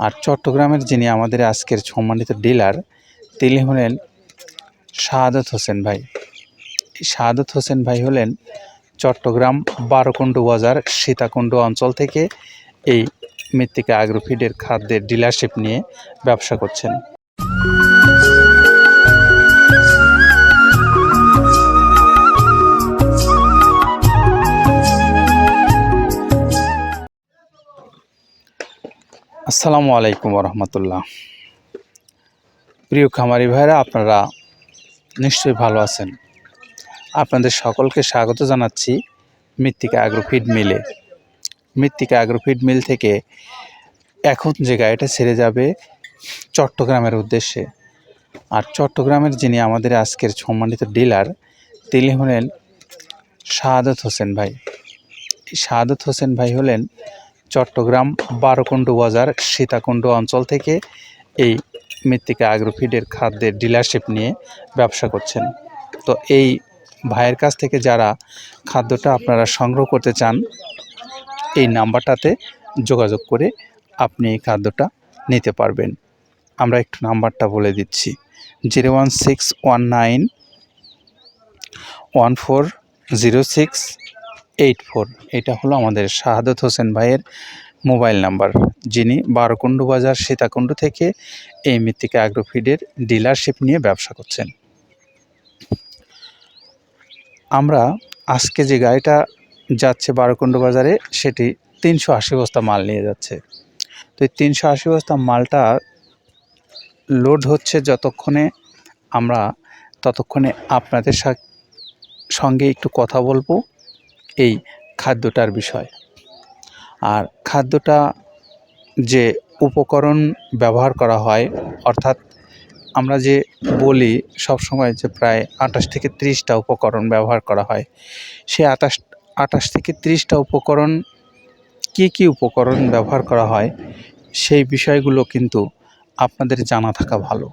আর চট্টগ্রামের যিনি আমাদের আজকের সম্মানিত ডিলার, তিনি হলেন শাহাদত হোসেন ভাই। শাহাদত হোসেন ভাই হলেন চট্টগ্রাম বারোকুণ্ড বাজার সীতাকুণ্ড অঞ্চল থেকে এই মৃত্তিকা আগ্রোফিডের খাদ্যের ডিলারশিপ নিয়ে ব্যবসা করছেন। আসসালামু আলাইকুম রহমতুল্লাহ প্রিয় খামারি ভাইরা, আপনারা নিশ্চয়ই ভালো আছেন। আপনাদের সকলকে স্বাগত জানাচ্ছি মৃত্তিকা অ্যাগ্রোফিড মিলে মৃত্তিকা অ্যাগ্রোফিড মিল থেকে এখন যে গাড়িটা ছেড়ে যাবে চট্টগ্রামের উদ্দেশ্যে। আর চট্টগ্রামের যিনি আমাদের আজকের সম্মানিত ডিলার, তিনি হলেন শাহাদত হোসেন ভাই। শাহাদত হোসেন ভাই হলেন চট্টগ্রাম বারোকুণ্ড বাজার সীতাকুণ্ড অঞ্চল থেকে এই মৃত্তিকা আগ্রোফিডের খাদ্যের ডিলারশিপ নিয়ে ব্যবসা করছেন। তো এই ভাইয়ের কাছ থেকে যারা খাদ্যটা আপনারা সংগ্রহ করতে চান, এই নাম্বারটাতে যোগাযোগ করে আপনি এই খাদ্যটা নিতে পারবেন। আমরা একটু নাম্বারটা বলে দিচ্ছি। Zero one six one nine one four zero six eight four. এটা হলো আমাদের শাহাদত হোসেন ভাইয়ের মোবাইল নাম্বার। যিনি বারকুণ্ড বাজার সীতাকুণ্ড থেকে এই মৃত্তিকা অ্যাগ্রোফিডের ডিলারশিপ নিয়ে ব্যবসা করছেন। আমরা আজকে যে গাড়িটা যাচ্ছে বারকুণ্ড বাজারে, সেটি তিনশো আশি বস্তা মাল নিয়ে যাচ্ছে। তো এই তিনশো আশি বস্তা মালটা লোড হচ্ছে যতক্ষণে আমরা, ততক্ষণে আপনাদের সঙ্গে একটু কথা বলব। এই খাদ্যটার বিষয়। আর খাদ্যটা যে উপকরণ ব্যবহার করা হয়, অর্থাৎ আমরা যে বলি সব সময় যে প্রায় আঠাশ থেকে ত্রিশটা উপকরণ ব্যবহার করা হয় সেই আঠাশ আঠাশ থেকে ত্রিশটা উপকরণ কী কী উপকরণ ব্যবহার করা হয়, সেই বিষয়গুলো কিন্তু আপনাদের জানা থাকা ভালো।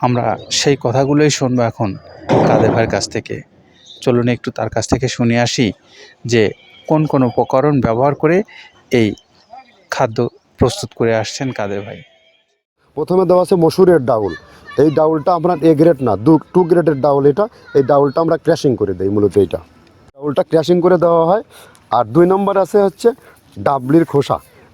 আমরা সেই কথাগুলোই শুনব এখন কাদের ভাইয়ের কাছ থেকে। চলুন একটু তার কাছ থেকে শুনে আসি যে কোন কোন উপকরণ ব্যবহার করে এই খাদ্য প্রস্তুত করে আসছেন কাদের ভাই? প্রথমে দেওয়া আছে মসুরের ডাউল। এই ডাউলটা আপনার এ গ্রেড না, দু টু গ্রেডের ডাউল এটা। এই ডাউলটা আমরা ক্র্যাশিং করে দিই মূলত এইটা। ডাউলটা ক্র্যাশিং করে দেওয়া হয়। আর দুই নম্বর আছে হচ্ছে ডাবলির খোসা।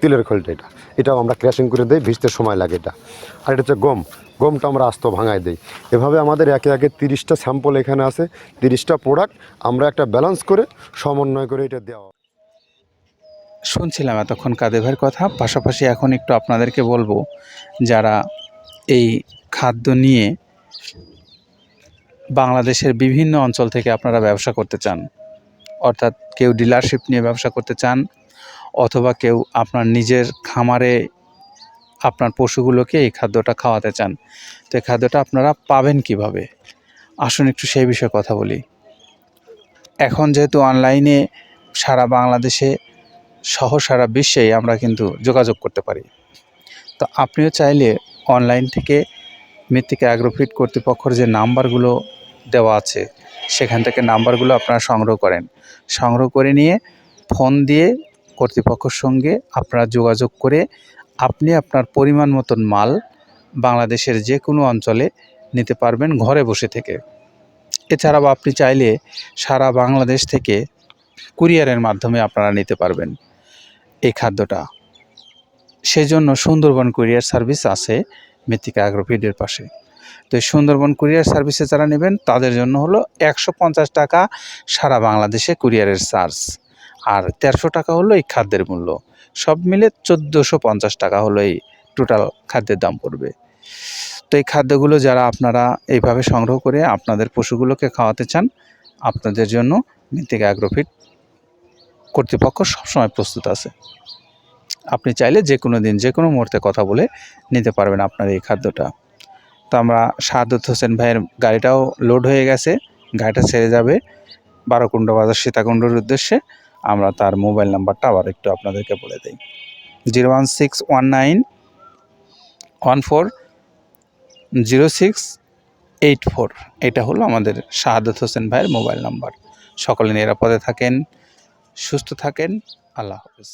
তিলের খোলটা এটা। এটাও আমরা ক্র্যাশিং করে দিই, ভিজতে সময় লাগে এটা। আর এটা হচ্ছে গম। গমটা আমরা আস্ত ভাঙায় দিই। এভাবে আমাদের একে একে তিরিশটা স্যাম্পল এখানে আছে, তিরিশটা প্রোডাক্ট আমরা একটা ব্যালেন্স করে সমন্বয় করে এটা দেওয়া শুনছিলাম এতক্ষণ কাদেভের কথা, পাশাপাশি এখন একটু আপনাদেরকে বলব, যারা এই খাদ্য নিয়ে বাংলাদেশের বিভিন্ন অঞ্চল থেকে আপনারা ব্যবসা করতে চান, অর্থাৎ কেউ ডিলারশিপ নিয়ে ব্যবসা করতে চান অথবা কেউ আপনার নিজের খামারে আপনার পশুগুলোকে এই খাদ্যটা খাওয়াতে চান, তো এই খাদ্যটা আপনারা পাবেন কীভাবে? আসুন একটু সেই বিষয়ে কথা বলি। এখন যেহেতু অনলাইনে সারা বাংলাদেশে সহ সারা বিশ্বেই আমরা কিন্তু যোগাযোগ করতে পারি, তো আপনিও চাইলে অনলাইন থেকে মৃত্তিকা অ্যাগ্রোফিট কর্তৃপক্ষের যে নাম্বারগুলো দেওয়া আছে, সেখান থেকে নাম্বারগুলো আপনারা সংগ্রহ করেন। সংগ্রহ করে নিয়ে ফোন দিয়ে কর্তৃপক্ষের সঙ্গে আপনারা যোগাযোগ করে আপনি আপনার পরিমাণ মতন মাল বাংলাদেশের যে কোনো অঞ্চলে নিতে পারবেন ঘরে বসে থেকে। এছাড়াও আপনি চাইলে সারা বাংলাদেশ থেকে কুরিয়ারের মাধ্যমে আপনারা নিতে পারবেন এই খাদ্যটা। সেজন্য সুন্দরবন কুরিয়ার সার্ভিস আছে মৃত্তিকা অ্যাগ্রোফিডের পাশে। তো এই সুন্দরবন কুরিয়ার সার্ভিসে যারা নেবেন তাদের জন্য হলো একশো পঞ্চাশ টাকা সারা বাংলাদেশে কুরিয়ারের চার্জ। আর তেরোশো টাকা হলো এই খাদ্যের মূল্য। সব মিলে চোদ্দোশো পঞ্চাশ টাকা হলো এই টোটাল খাদ্যের দাম পড়বে। তো এই খাদ্যগুলো যারা আপনারা এইভাবে সংগ্রহ করে আপনাদের পশুগুলোকে খাওয়াতে চান, আপনাদের জন্য মৃত্তিকা অ্যাগ্রোফিট কর্তৃপক্ষ সবসময় প্রস্তুত আছে। আপনি চাইলে যে কোনো দিন যে কোনো মুহূর্তে কথা বলে নিতে পারবেন আপনার এই খাদ্যটা। তো আমরা সাদত হোসেন ভাইয়ের গাড়িটাও লোড হয়ে গেছে, গাড়িটা ছেড়ে যাবে বারোকুণ্ড বাজার সীতাকুণ্ডর উদ্দেশ্যে। আমরা তার মোবাইল নাম্বারটা আবার একটু আপনাদেরকে বলে দিই। Zero one six one nine one four zero six eight four. এটা হলো আমাদের শাহাদত হোসেন ভাইয়ের মোবাইল নাম্বার। সকলে নিরাপদে থাকেন, সুস্থ থাকেন। আল্লাহ হাফিজ।